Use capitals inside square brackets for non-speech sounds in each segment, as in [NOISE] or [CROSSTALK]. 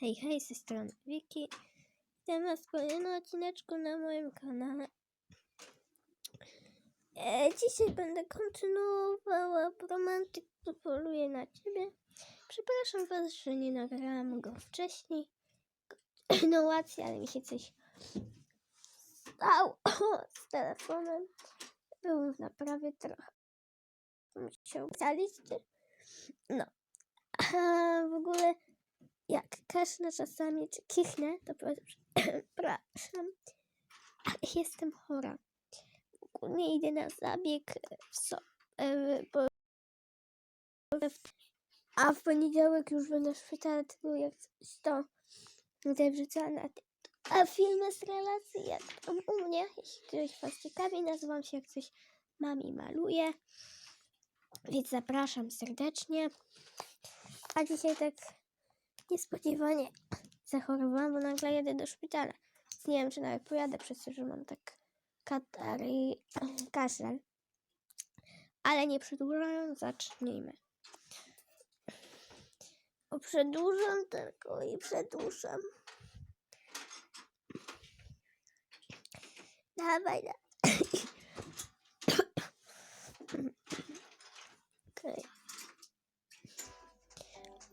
Hej, hej, z tej strony Wiki. Witam was w kolejnym odcineczku na moim kanale. E, dzisiaj będę kontynuowała romantyk, kto poluje na ciebie. Przepraszam was, że nie nagrałam go wcześniej. [CLEARS THROAT] Kontynuacja, ale mi się coś stało [CLEARS THROAT] z telefonem. Był w naprawie trochę. Musiał zaliczyć. No. [CLEARS THROAT] A w ogóle jak kasznę czasami, czy kichnę, to [CLEARS THROAT] przepraszam, [CLEARS THROAT] jestem chora. Ogólnie idę na zabieg so, e, bo, a w poniedziałek już będę w tylko jak to będę wrzucała na a filmy z relacji, jak tam u mnie, jeśli ktoś was ciekawi, nazywam się jak coś mami maluje, więc zapraszam serdecznie. A dzisiaj tak niespodziewanie zachorowałam, bo nagle jedę do szpitala. Nie wiem, czy nawet pojadę przez to, że mam tak katar i [CLEARS THROAT] kaszel. Ale nie przedłużając, zacznijmy. O, przedłużam tylko i przedłużam. Dawaj, dawaj. [CLEARS THROAT] Okej.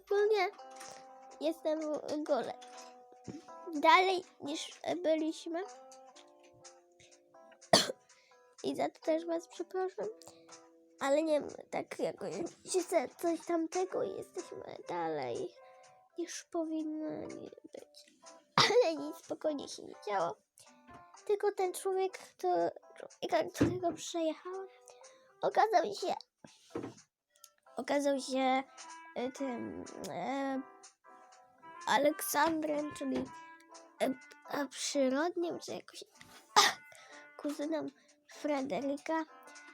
Ogólnie jestem w gole. Dalej niż byliśmy. I za to też was przepraszam. Ale nie wiem, tak jakoś się coś tamtego jesteśmy dalej niż powinno być. Ale nic spokojnie się nie działo. Tylko ten człowiek, to człowieka, którego przejechałam, okazał się okazał się e, tym e, Aleksandrem, czyli a przyrodnim, czy jakoś [COUGHS] kuzynem Frederika.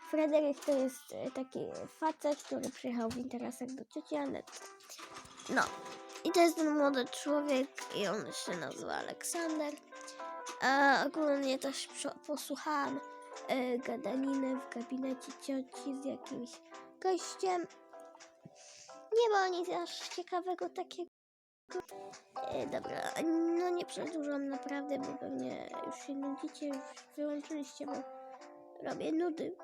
Fryderyk to jest e, taki facet, który przyjechał w interesach do cioci Anety. No. I to jest ten młody człowiek i on się nazywa Aleksander. A ogólnie też posłuchałam e, gadaniny w gabinecie cioci z jakimś gościem. Nie ma nic aż ciekawego takiego. E, dobra, no nie przedłużam naprawdę, bo pewnie już się nudzicie, już wyłączyliście, bo robię nudy.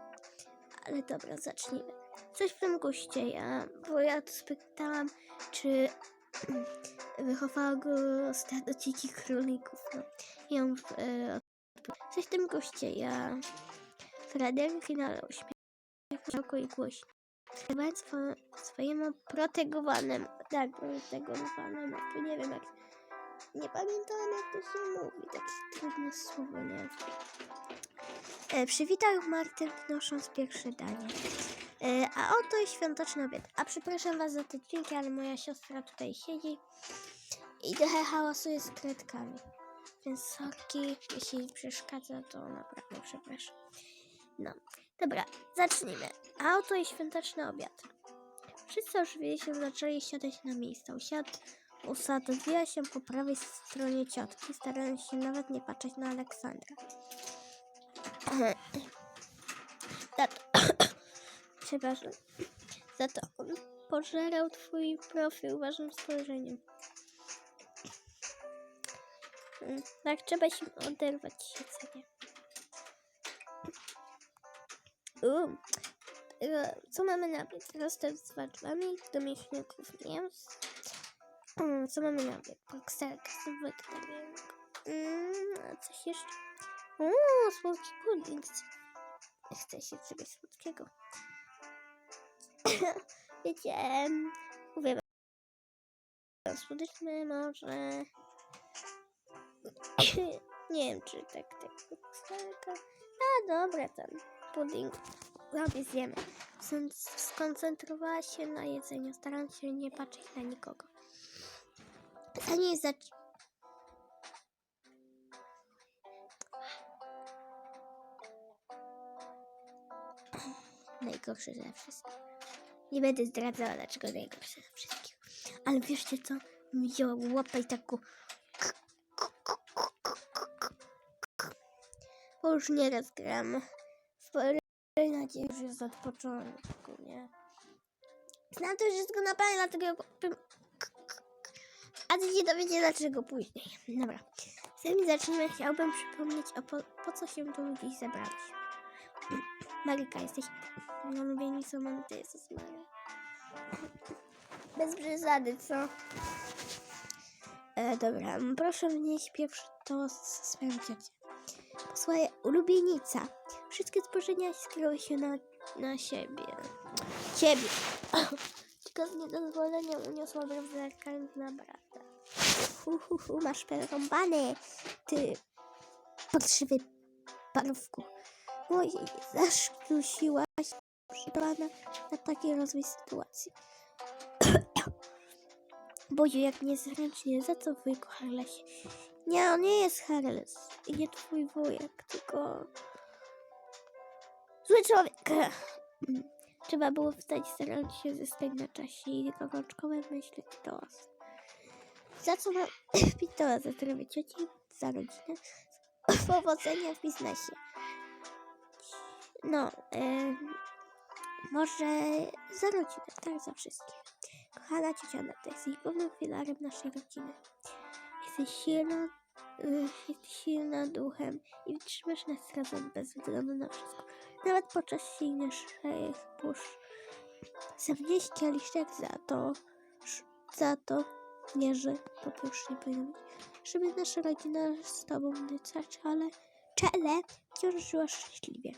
Ale dobra, zacznijmy. Coś w tym goście, ja, bo ja tu spytałam, czy wychowała go stado dzikich królików. No. On e, coś w tym goście, ja Fryderyk nalał śmiech szeroko i głośno. Śpiewając swo- swojemu protegowanemu, tak, protegowanemu, to nie wiem jak, nie pamiętam jak to się mówi, takie trudne słowo, nie e, Przywitał Martyn wnosząc pierwsze danie. E, a oto jest świąteczny obiad. A przepraszam was za te dźwięki, ale moja siostra tutaj siedzi i trochę hałasuje z kredkami. Więc sorki, jeśli przeszkadza, to naprawdę przepraszam. No, dobra, zacznijmy. A oto jest świąteczny obiad. Wszyscy oczywiście zaczęli siadać na miejsca. Usiad, usadowiła się po prawej stronie ciotki, starając się nawet nie patrzeć na Aleksandra. [CLEARS THROAT] Za to, [CLEARS THROAT] przepraszam, za to on pożerał twój profil ważnym spojrzeniem. Mm, Tak, trzeba się oderwać siedzenie. Co mamy na obiad? Rostet z warzyłami, do mięśniaków mięs. Mm, Co mamy na obiad? Pokselka z wegetarianką. Mm, a coś jeszcze? Uuu, słodki pudding. Chce się czegoś słodkiego. [COUGHS] Wiecie, mówię słodyczmy może... [COUGHS] Nie wiem, czy tak, tak, pokselka. A dobra, tam pudding sobie zjemy. Skoncentrowała się na jedzeniu, starając się nie patrzeć na nikogo. Zanim zac... Najgorszy ze wszystkich. Nie będę zdradzała, dlaczego najgorszy ze wszystkich. Ale wieszcie co? Wzięła łapę i taką... Bo już nieraz gram Fortnite już jest od początku, nie? Znam to wszystko na pamięć, dlatego ja powiem A ty się dowiecie dlaczego później. Dobra. Zanim zaczniemy, chciałbym przypomnieć, o po, po co się tu dziś zebraliśmy. Marika, jesteś ulubienicą Manty, Jezus Maria. Bez przesady, co? E, dobra, proszę wnieść pierwszy toast ze swoją ciocią. Posłuchaj, ulubienica. Wszystkie stworzenia skierowały się na, na siebie. Ciebie. [COUGHS] Tylko z niedozwolenia uniosłabym zerkając na brata. Hu, hu, hu, masz przerąbane, ty podszywy parówku. Ojej, zaszkusiłaś przybrana na taki rozwój sytuacji. [COUGHS] Boziu, jak niezręcznie, za co wujku Harlesie? Nie, on nie jest Harles i nie twój wujek, tylko zły człowiek. [CLEARS THROAT] Trzeba było wstać, starać się zyskać na czasie i gorączkowe myśleć [CLEARS THROAT] toast. Za co mam pitola za zdrowie cioci, za rodzinę, [CLEARS THROAT] powodzenia w biznesie. No, em, może za rodzinę, tak za wszystkie. Kochana ciocia Nata, jesteś głównym filarem naszej rodziny. Jesteś jesteś silna duchem i wytrzymasz nas razem bez względu na wszystko. Nawet podczas silniejszych burz. Zawnieś kieliszek za to, za to, nie, że po pierwsze nie powinno być, żeby nasza rodzina z tobą na czele, czele wciąż żyła szczęśliwie.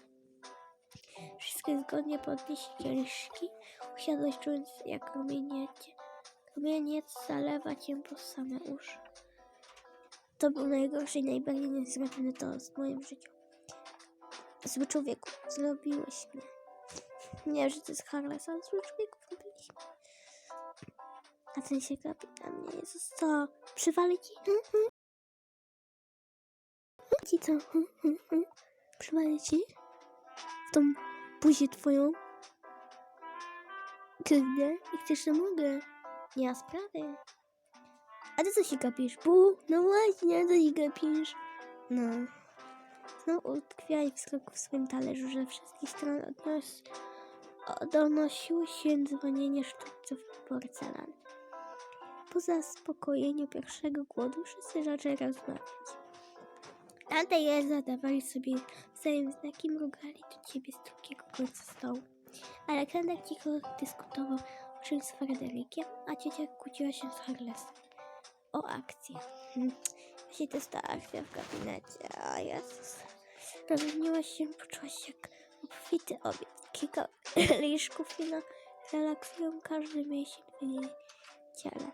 Wszystkie zgodnie podnieśli kieliszki, usiadłeś czując jak rumieniecie. Rumieniec zalewa cię po same uszy. To był najgorszy i najbardziej niezręczny toast w moim życiu. Zły człowieku, zrobiłeś mnie. Nie, że to jest Harles, zły człowieku zrobiliśmy. A ten się gapi na mnie. Jezus, co? Przywali ci? Ci co? Przywali ci? W tą buzię twoją? Kurde, i chcesz, to mogę. Nie ma sprawy. A ty co się gapisz? Bu? No właśnie, co się gapisz? No. Znowu utkwiali wzrok w swoim talerzu, że wszystkich stron odnos... donosiło się dzwonienie sztućców porcelany. Po zaspokojeniu pierwszego głodu wszyscy zaczęli rozmawiać. Dante i Elza dawali sobie wzajem znaki, mrugali do ciebie z drugiego końca stołu. Aleksander cicho dyskutował o czymś z Frederikiem, a ciocia kłóciła się z Harlesem. O akcję. Hmm. Właśnie to jest ta akcja w gabinecie. A Jezus. Rozluźniłaś się, poczułaś jak obfity obiad. Kilka [COUGHS] liszków i na relaksują każdy mięsień w jej ciele.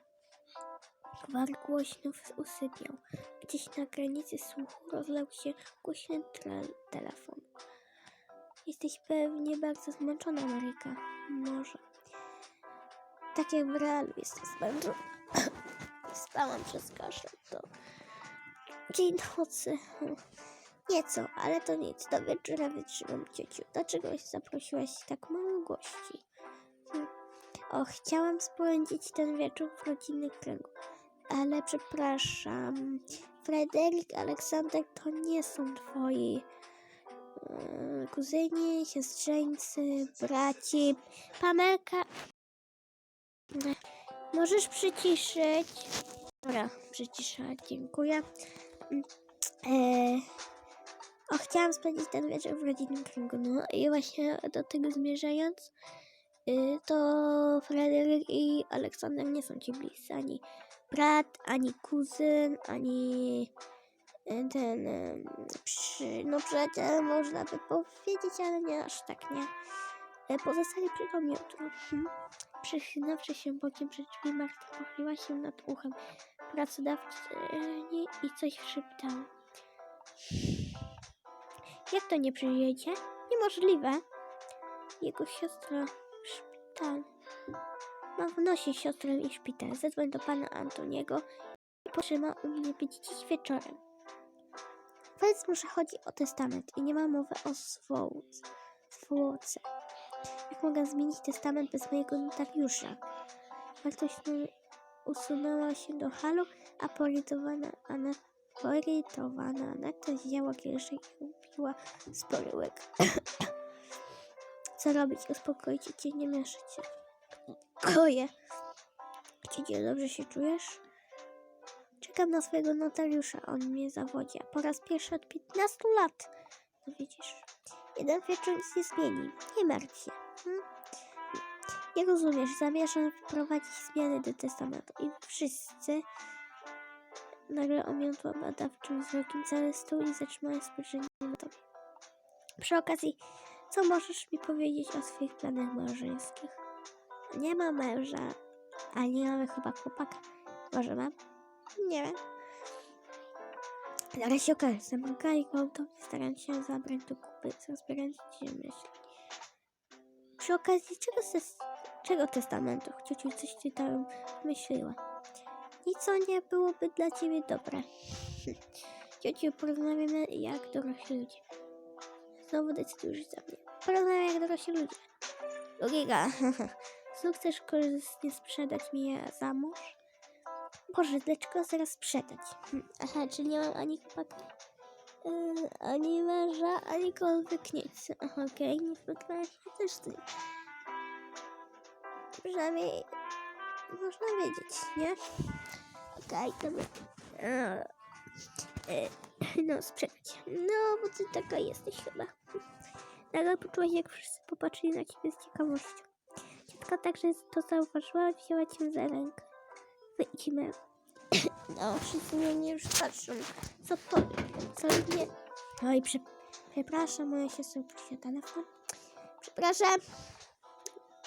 Gwar głośno usypiał. Gdzieś na granicy słuchu rozlał się głośny trel telefonu. Jesteś pewnie bardzo zmęczona, Maryka. Może. Tak jak w realu jestem zmęczona. Spałam przez kaszę, to dzień nocy. Nieco, ale to nic. Do wieczora wytrzymam, ciociu. Dlaczego zaprosiłaś tak mało gości? O, chciałam spędzić ten wieczór w rodzinnym kręgu. Ale przepraszam. Fryderyk, Aleksander to nie są twoi e, kuzyni, siostrzeńcy, braci. Pamelka. Możesz przyciszyć. Dobra, przyciszać, dziękuję. Mm, E, o, chciałam spędzić ten wieczór w rodzinnym kręgu. No i właśnie do tego zmierzając, y, to Fryderyk i Aleksander nie są ci bliscy. Ani brat, ani kuzyn, ani y, ten y, przy, no przyjaciel można by powiedzieć, ale nie aż tak, nie. E, Pozostali przy domu jutro. Mhm. Przechylnawszy się bokiem przed drzwi, Marta pochyliła się nad uchem pracodawczyni i coś szeptała. Jak to nie przyjedzie? Niemożliwe. Jego siostra w szpitalu. Ma w nosie siostrę i szpital. Zadzwoń do pana Antoniego i potrzyma u mnie być dziś wieczorem. Powiedz mu, że chodzi o testament i nie ma mowy o zwłoce. Jak mogę zmienić testament bez mojego notariusza? Wartość usunęła się do halu, a porytowana Anna, porytowana Aneta zjęła kieliszek i upiła spory łyk. [COUGHS] Co robić? Uspokoić cię, nie mieszyć. Koje. Czy nie dobrze się czujesz? Czekam na swojego notariusza, on mnie zawodzi, a po raz pierwszy od 15 lat. No widzisz, jeden wieczór nic nie zmieni, nie martw się. Nie rozumiesz, zamierzam wprowadzić zmiany do testamentu i wszyscy nagle omiotła badawczym wzrokiem cały stół i zatrzymała spojrzenie na tobie. Przy okazji, co możesz mi powiedzieć o swoich planach małżeńskich? Nie mam męża, a nie mamy chyba chłopaka. Może mam? Nie wiem. Zaraz się okaże, zamrukali gwałtownie, starając się zabrać do kupy, rozbierając się myśli. Przy okazji czego, ses, czego testamentu? Ciociu coś ty tam myśliła. Nic co nie byłoby dla ciebie dobre. [LAUGHS] Ciociu, porozmawiamy jak dorośli ludzie. Znowu decydujesz za mnie. Porozmawiamy jak dorośli ludzie. Logika. [LAUGHS] Co chcesz korzystnie sprzedać mi za mąż? Boże, dlaczego zaraz sprzedać? Hm, Aha, czyli nie mam ani chłopaka, yy, ani męża, ani kogokolwiek Aha, okej, nie spotkałam się też z tym. Przynajmniej można wiedzieć, nie? Okej, dobra. E, No, sprzedać. No, bo ty taka jesteś chyba. Nagle poczułaś, jak wszyscy popatrzyli na ciebie z ciekawością. Ciotka także to zauważyła, wzięła cię za rękę. Wyjdźmy. [COUGHS] No, wszyscy mnie już patrzą. Co to? Co nie? Oj, prze, przepraszam, moja siostra prosiła telefon. Przepraszam.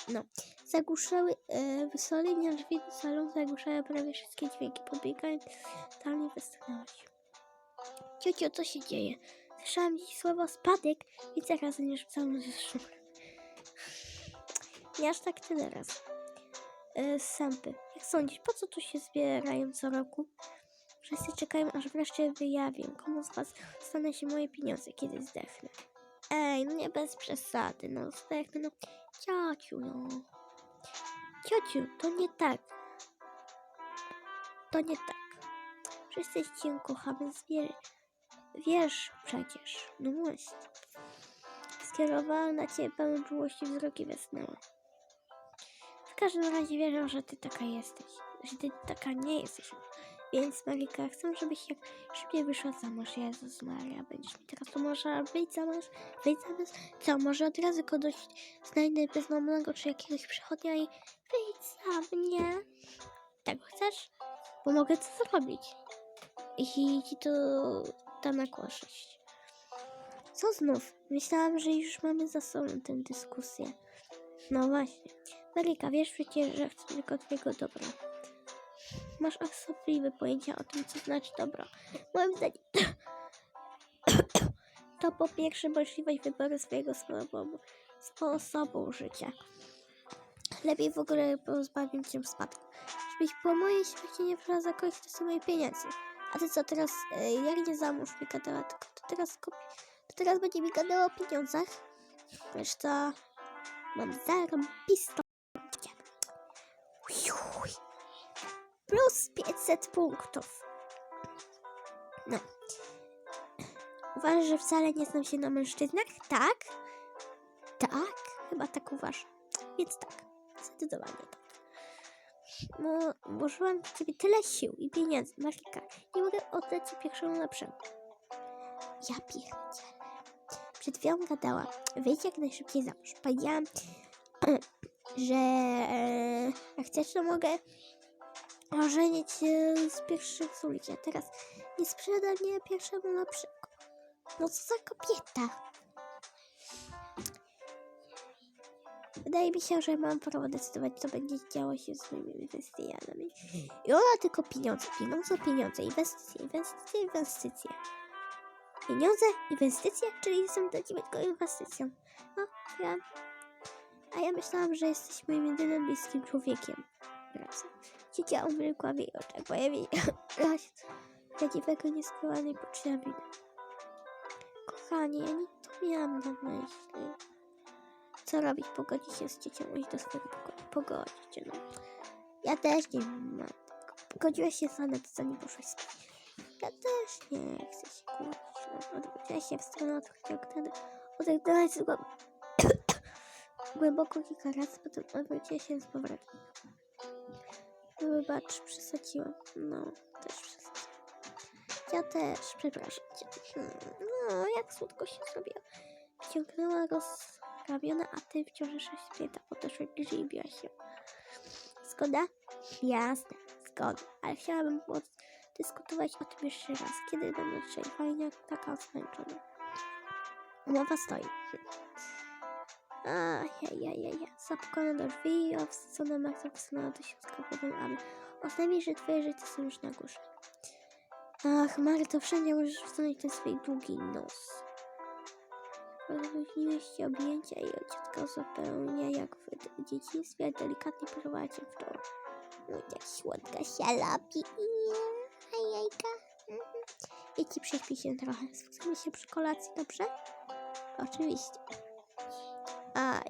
No, zagłuszały e, wysolenia drzwi do salonu, zagłuszały prawie wszystkie dźwięki. Pobiegając dalej, westchnęła się. Ciocio, co się dzieje? Słyszałam dziś słowo spadek i zaraz niż w całym zeszłym. Nie aż tak tyle raz. E, Sępy. Jak sądzisz, po co tu się zbierają co roku? Wszyscy czekają, aż wreszcie wyjawię, komu z was dostaną się moje pieniądze, kiedy zdechnę. Ej, no nie bez przesady, no zdechnę, no. Ciociu, no. Ciociu, to nie tak. To nie tak. Wszyscy cię kochamy z wiary. Wiesz przecież, no właśnie. Skierowała na ciebie pełen czułości wzrok i westnęła. W każdym razie wierzę, że ty taka jesteś. Że ty taka nie jesteś. Więc Marika, chcę, żebyś jak szybciej wyszła za mąż. Jezus Maria, będziesz mi teraz pomożała wyjść za mąż, wyjść za mąż. Co, może od razu kogoś znajdę bezdomnego czy jakiegoś przechodnia i wyjdź za mnie. Tak chcesz? Bo mogę to zrobić. I ci to da na korzyść. Co znów? Myślałam, że już mamy za sobą tę dyskusję. No właśnie. Marika, wiesz przecież, że chcę tylko twojego dobra. Masz osobliwe pojęcia o tym, co znaczy dobro. Moim zdaniem to po pierwsze możliwość wyboru swojego sposobu, sposobu życia. Lepiej w ogóle pozbawić cię spadku. Żebyś po mojej śmierci nie wzięła za kogoś, to są moje pieniądze. A ty co teraz, e, jak nie za mąż mi gadała, tylko to teraz kupi, to teraz będzie mi gadała o pieniądzach. Co, mam zarąbistą Plus 500 punktów. No. Uważasz, że wcale nie znam się na mężczyznach? Tak? Tak? Chyba tak uważam. Więc tak. Zdecydowanie tak. No, włożyłam w ciebie tyle sił i pieniędzy, Marika. Nie mogę oddać ci pierwszemu lepszemu. Ja pierdzielę. Przed chwilą gadała. Wyjdź jak najszybciej za mąż. Powiedziałam, [CLEARS THROAT] że e, jak chcesz, to mogę ożenić się z pierwszych z ulicy. A teraz nie sprzeda mnie pierwszemu lepszego. No co za kobieta. Wydaje mi się, że mam prawo decydować, co będzie działo się z moimi inwestycjami. I ona tylko pieniądze, pieniądze, pieniądze, inwestycje, inwestycje, inwestycje. Pieniądze, inwestycje, czyli jestem dla ciebie tylko inwestycją. No, ja. A ja myślałam, że jesteś moim jedynym bliskim człowiekiem. Razem. Ciocia umilkła w jej oczach, pojawiła [LAUGHS] się prawdziwego nieskrywanej poczucia winy. Kochanie, ja nie to miałam na myśli. Co robić? Pogodzić się z ciocią, iść do swojego pokoju. Pogodzić się, no. Ja też nie mam tego. Się z Anet, zanim poszłaś spać. Ja też nie chcę się kłócić. No. Odwróciłaś się w stronę odwróciła Odegnęłaś z głęb... [COUGHS] głęboko kilka razy, potem odwróciła się z powrotem. Wybacz, przesadziłam. No, też przesadziłam. Ja też, przepraszam cię. Hmm, No, jak słodko się zrobiło. Wciągnęła rozrabiona, a ty wciąż święta podeszła bliżej i biła się. Zgoda? Jasne, zgoda. Ale chciałabym dyskutować o tym jeszcze raz. Kiedy będę dzisiaj fajnie taka zmęczona. Umowa stoi. Ajajajaj. Zapukano do drzwi i obsadzona Marta posunęła do środka powiem, aby oznajmić, że twoje rzeczy są już na górze. Ach, Marto, wszędzie możesz wsunąć ten swój długi nos. Rozluźniłeś się objęcia i ciotka zupełnie jak w dzieciństwie delikatnie porwała cię w czoło. No jak słodka się lapi. Ajajka. Mhm. I ci prześpi się trochę. Spotkamy się przy kolacji, dobrze? Oczywiście.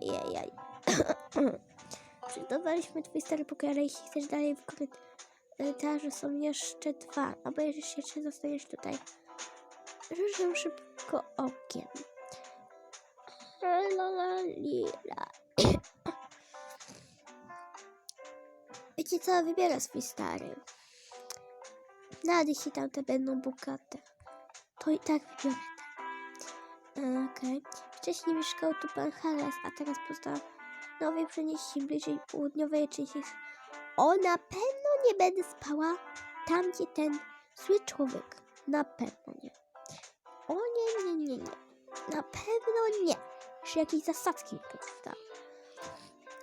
Ajajaj. [COUGHS] Przygotowaliśmy twój stary ale jeśli chcesz dalej w korytarzu są jeszcze dwa. Obejrzysz się, czy zostaniesz tutaj. Rzucę szybko okiem. Lalalila. [COUGHS] Wiecie co, wybiera swój stary. Nawet jeśli tamte będą bogate, to i tak wybiorę ten. Okej. Wcześniej mieszkał tu pan Harris, a teraz postanowił przenieść się bliżej południowej części. O, na pewno nie będę spała tam, gdzie ten zły człowiek. Na pewno nie. O nie, nie, nie, nie. Na pewno nie. Czy jakieś zasadzki wstał.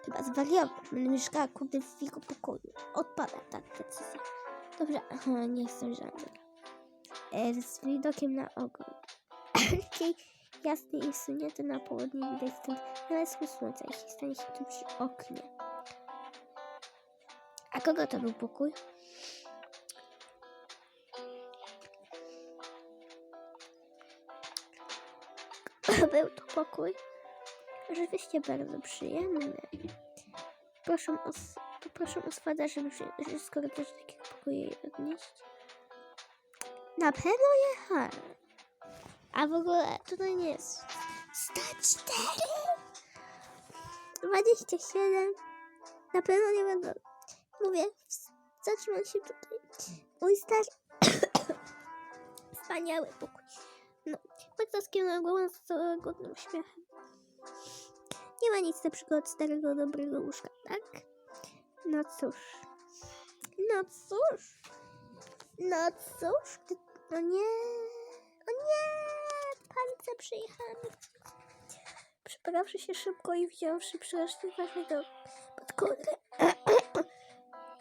Chyba zwariował. Będę mieszkała kurde w jego pokoju. Odpada ta decyzja. Dobrze, nie jestem żadna. E, z widokiem na ogród. Taki [COUGHS] jasny i wsunięty na południe widać stąd nawet słońca, jeśli stanie się tu przy oknie. A kogo to był pokój? [LAUGHS] Był to pokój rzeczywiście bardzo przyjemny. Proszę o, poproszę o swadę, żeby też do takiego pokoju odnieść. Na pewno jechałem. A w ogóle tutaj nie jest 104 27 Na pewno nie będę. Mówię, zatrzymam się tutaj. Mój stary [COUGHS] wspaniały pokój. No, Marta skierował głowę z całego uśmiechem. Nie ma nic lepszego od starego, dobrego łóżka, tak? No cóż. No cóż. No cóż. No nie. O nie. Palice przyjechałem. Przebrawszy się szybko i wziąwszy przeszły do pod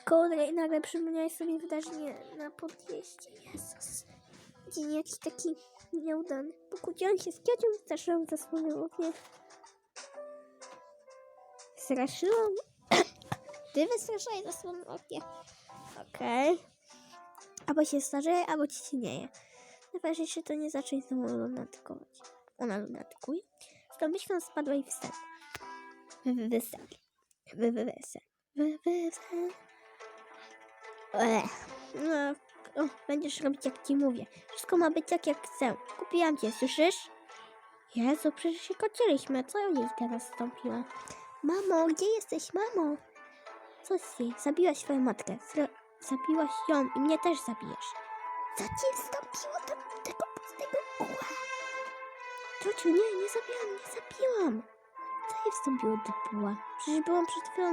kołdrę. i [COUGHS] nagle przypomniałeś sobie wydarzenie na podjeździe. Jezus. Dzień jakiś taki nieudany. Pokłóciłam się z ciocią, straszyłam zasłonę oknie. Straszyłam? [COUGHS] Ty wystraszaj zasłonę oknie. Okej. Albo się starzeje, albo ci cinieje. Najważniejsze to nie zacząć znowu lunatykować. Ona lunatykuje. Z tą myślą spadła i wstała. Wysel. Wysel. Ech. No, o, będziesz robić jak ci mówię. Wszystko ma być tak jak chcę. Kupiłam cię, słyszysz? Jezu, przecież się kocieliśmy. Co jej teraz stąpiła? Mamo, gdzie jesteś, mamo? Co z jej? Zabiłaś swoją matkę. Zabiłaś ją i mnie też zabijesz. Co ci wstąpiło do tego pustego kóła? Ciociu, nie, nie zabiłam, nie zabiłam. Co jej wstąpiło do puła? Przecież byłam przed chwilą...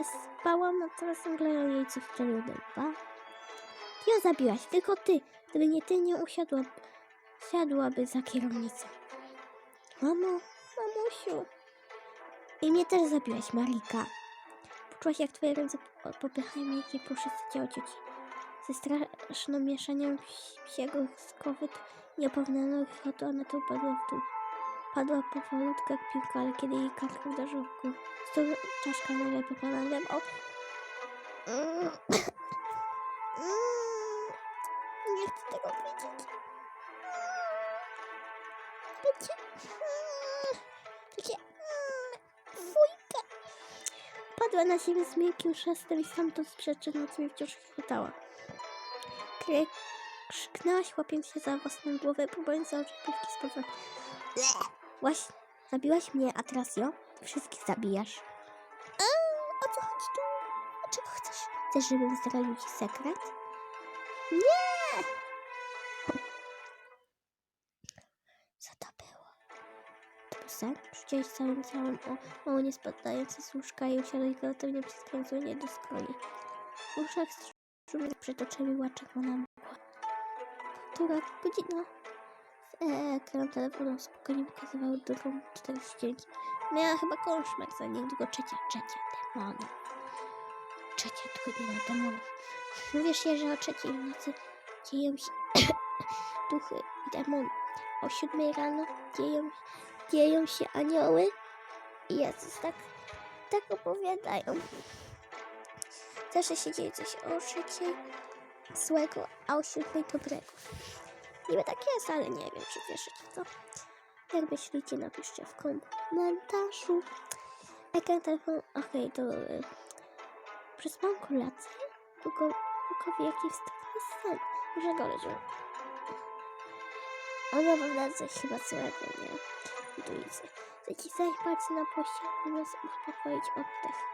y, Spałam, a teraz nagle jej coś wczoraj do łba. Ty ją zabiłaś, tylko ty. Gdyby nie ty, nie usiadła, siadłaby za kierownicą. Mamo, mamusiu. I mnie też zabiłaś, Marika. Poczułaś, jak twoje ręce po- popychają miękkie puszyste ciało cioci. Ze straszną mieszaniem psiego skowyt i opownaną chłodu ona tu upadła w dół. Padła powolutku jak piłka, ale kiedy jej kark uderzył w górę, stół czaszka nagle popadła na o... Nie chcę tego widzieć. Wiecie? Mm, Fujka. Padła na siebie z miękkim szestem i stamtąd sprzeczynąc mnie wciąż chwytała. Kry krzyknęłaś łapiąc się za własną głowę, próbując założyć piłki z powrotem. Właśnie, zabiłaś mnie, a teraz ją wszystkich zabijasz. A, o co chodzi tu? O czego chcesz? Chcesz, żebym zdradził ci sekret? Nie! Co to było? Trusem rzuciłeś całym ciałem o, o nie spadające z łóżka i usiadłeś gwałtownie przez do skroni. W uszach strumień przed oczami łaczekana mgła. Która godzina? Z ekran telefonu spokojnie pokazywał drugą 49. Miała chyba koszmar za niedługo trzecia, trzecia demonu. Trzecia godzina demonów. Się, że o trzeciej w nocy dzieją się [COUGHS] duchy i demony. O siódmej rano dzieją, dzieją się anioły i Jezus tak, tak opowiadają. Zawsze się dzieje coś o trzeciej złego, a o siódmej dobrego. Niby tak jest, ale nie wiem, czy wierzyć w to. Jak myślicie, napiszcie w komentarzu. Ekran telefonu, okej, to y, przespałam kolację. Tylko, tylko w jaki wstawny sen. Muszę go leżeć. Ona coś chyba złego, nie? Intuicja. Zacisnąć palce na pościel, zamiast uspokoić oddech.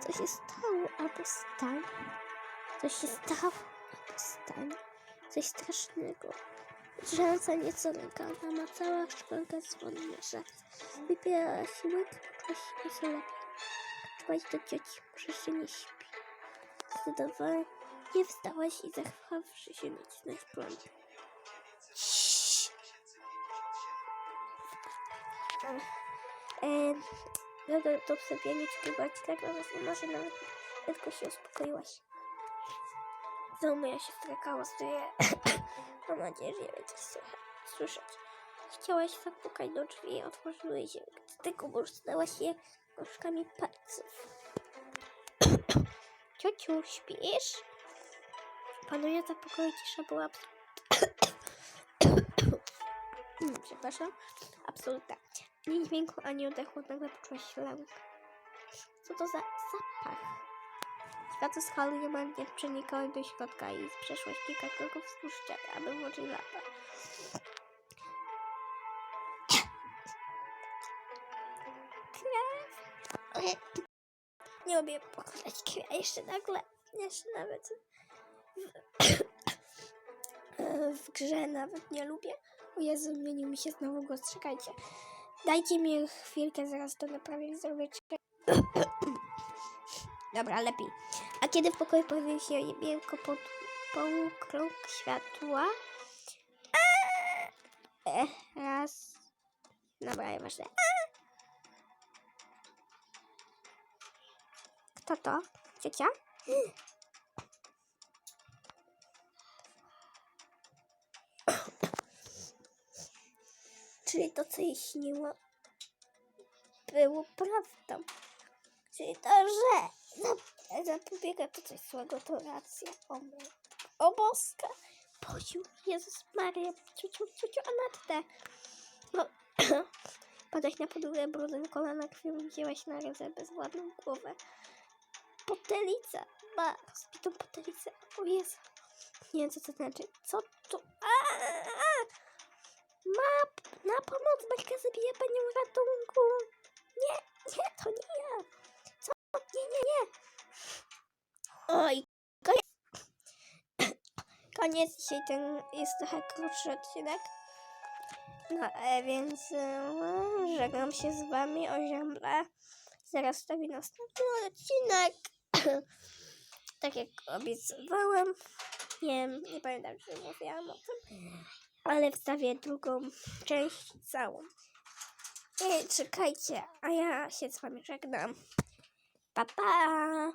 Co się stało albo stanie? Co się stało albo stanie? Coś strasznego. Drżąca nieco rękawa, ma cała szklanka dzwoni na szafce. Wypierała się łyk, poczuła się. Czułaś do cioci, może się nie śpi. Zdecydowanie nie wstałaś i zachwawszy się nacisnąć prąd. Eee, no to, to sobie nie czuła ci tak, ale może nawet tylko się uspokoiłaś. Znowu ja się strakała, stoję. [COUGHS] Mam nadzieję, że nie będzie słychać, słyszeć. Chciałaś zapukać do drzwi i otworzyły się. Tylko burcnęłaś je nóżkami palców. [COUGHS] Ciociu, śpisz? Panująca w pokoju cisza była [COUGHS] Przepraszam. Absolutna. Ani dźwięku, ani oddechu. Nagle poczułaś lęk. Co to za zapach? Światło z hali niemalnie przenikały do środka i przeszłaś kilka kroków wzdłuż ściany, aby włączyć lampę. Nie lubię pokonać krew. Jeszcze nagle, jeszcze nawet w, w grze nawet nie lubię. O Jezu, zmienił mi się znowu głos. Czekajcie. Dajcie mi chwilkę, zaraz to naprawię. Zrobię. [COUGHS] Dobra, lepiej. A kiedy w pokoju pojawił się wielko pod półkrąg światła? E, raz. Dobra, nieważne. Kto to? Ciocia? Czyli to, co jej śniło, było prawdą. Czyli to, że zap- zapobiega to coś złego, to racja. O, o boska. Boziu, Jezus Maria, ciociu, ciociu, Anatę. No, [CLEARS THROAT] padać na podłogę, brudem kolana krwią wzięłaś na ręce bezładną głowę. Potelica, ma rozbitą potelicę. O Jezu. Nie wiem, co to znaczy. Co tu? A, a, a. Ma na pomoc, Baśka zabija panią ratunku. Nie, nie, to nie ja. Co? Nie, nie, nie. Oj, koniec. [COUGHS] Koniec dzisiaj ten jest trochę krótszy odcinek. No, e, więc e, żegnam się z wami o ziemle. Zaraz wstawię następny odcinek. [COUGHS] tak jak obiecywałem. Nie nie pamiętam, czy mówiłam o tym. Ale wstawię drugą część całą. I czekajcie, a ja się z wami żegnam. Pa, pa!